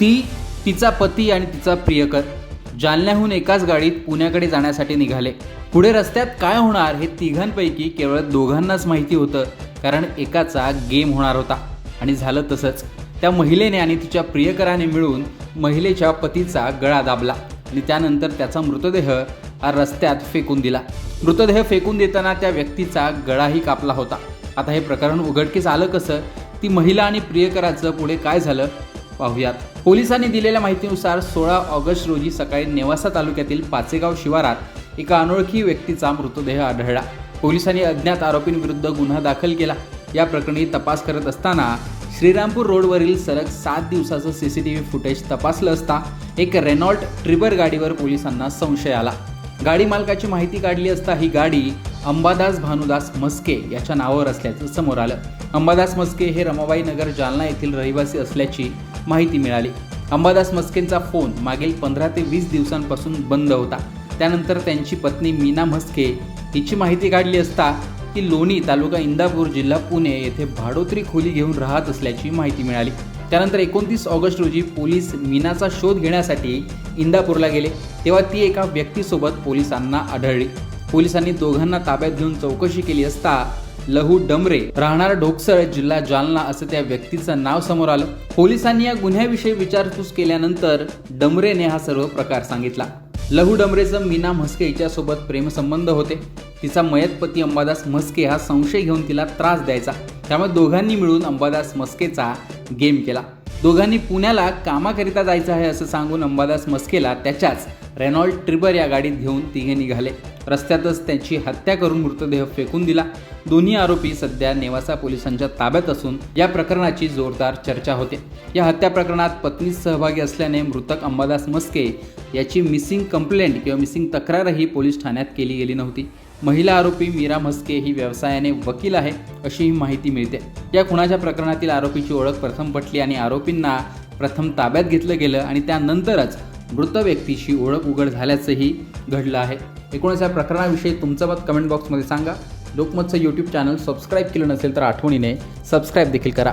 ती तिचा पती आणि तिचा प्रियकर जालन्याहून एकाच गाडीत पुण्याकडे जाण्यासाठी निघाले. पुढे रस्त्यात काय होणार हे तिघांपैकी केवळ दोघांनाच माहिती होतं कारण एकाचा गेम होणार होता. आणि झालं तसंच. त्या महिलेने आणि तिच्या प्रियकराने मिळून महिलेच्या पतीचा गळा दाबला आणि त्यानंतर त्याचा मृतदेह हा रस्त्यात फेकून दिला. मृतदेह फेकून देताना त्या व्यक्तीचा गळाही कापला होता. आता हे प्रकरण उघडकीस आलं कसं? ती महिला आणि प्रियकराचं पुढे काय झालं? पाहुयात. पोलिसांनी दिलेल्या माहितीनुसार सोळा ऑगस्ट रोजी सकाळी नेवासा तालुक्यातील पाचेगाव शिवारात एका अनोळखी व्यक्तीचा मृतदेह आढळला. पोलिसांनी अज्ञात आरोपींविरुद्ध गुन्हा दाखल केला. या प्रकरणी तपास करत असताना श्रीरामपूर रोडवरील सलग सात दिवसाचं C C T V footage तपासलं असता एक रेनॉल्ट ट्रिबर गाडीवर पोलिसांना संशय आला. गाडी मालकाची माहिती काढली असता ही गाडी अंबादास भानुदास मस्के याच्या नावावर असल्याचं समोर आलं. अंबादास मस्के हे रमाबाई नगर जालना येथील रहिवासी असल्याची माहिती मिळाली. अंबादास मस्केंचा फोन मागील पंधरा ते वीस दिवसांपासून बंद होता. त्यानंतर त्यांची पत्नी मीना म्हस्के हिची माहिती काढली असता ती लोणी तालुका इंदापूर जिल्हा पुणे येथे भाडोत्री खोली घेऊन राहत असल्याची माहिती मिळाली. त्यानंतर एकोणतीस ऑगस्ट रोजी पोलीस मीनाचा शोध घेण्यासाठी इंदापूरला गेले. तेव्हा ती एका व्यक्तीसोबत पोलिसांना आढळली. पोलिसांनी दोघांना ताब्यात घेऊन चौकशी केली असता लहू डमरे राहणार ढोकसळ जिल्हा जालना असं त्या व्यक्तीचं नाव समोर आलं. पोलिसांनी या गुन्ह्याविषयी विचारपूस केल्यानंतर डमरेने हा सर्व प्रकार सांगितला. लहू डमरेचं मीना म्हस्के हिच्यासोबत प्रेमसंबंध होते. तिचा मयत पती अंबादास म्हस्के हा संशय घेऊन तिला त्रास द्यायचा. त्यामुळे दोघांनी मिळून अंबादास म्हस्केचा गेम केला. दोघांनी पुण्याला कामाकरिता जायचं आहे असं सांगून अंबादास मस्केला त्याच्याच रेनॉल्ड ट्रिबर या गाडीत घेऊन तिघे निघाले. रस्त्यातच त्यांची हत्या करून मृतदेह फेकून दिला. दोन्ही आरोपी सध्या नेवासा पोलिसांच्या ताब्यात असून या प्रकरणाची जोरदार चर्चा होते. या हत्या प्रकरणात पत्नी सहभागी असल्याने मृतक अंबादास मस्के याची मिसिंग कंप्लेंट किंवा मिसिंग तक्रारही पोलीस ठाण्यात केली गेली नव्हती. महिला आरोपी मीरा म्हस्के ही व्यवसायाने वकील आहे अशी ही माहिती मिळते. या खुनाच्या प्रकरणातील आरोपीची ओळख प्रथम पटली आणि आरोपींना प्रथम ताब्यात घेतलं गेलं आणि त्यानंतरच मृत व्यक्तीशी ओळख उघड झाल्याचंही घडलं आहे. एकूणच या प्रकरणाविषयी तुमचं मत कमेंट बॉक्समध्ये सांगा. लोकमतचं यूट्यूब चॅनल सबस्क्राईब केलं नसेल तर आठवणीने सबस्क्राईब देखील करा.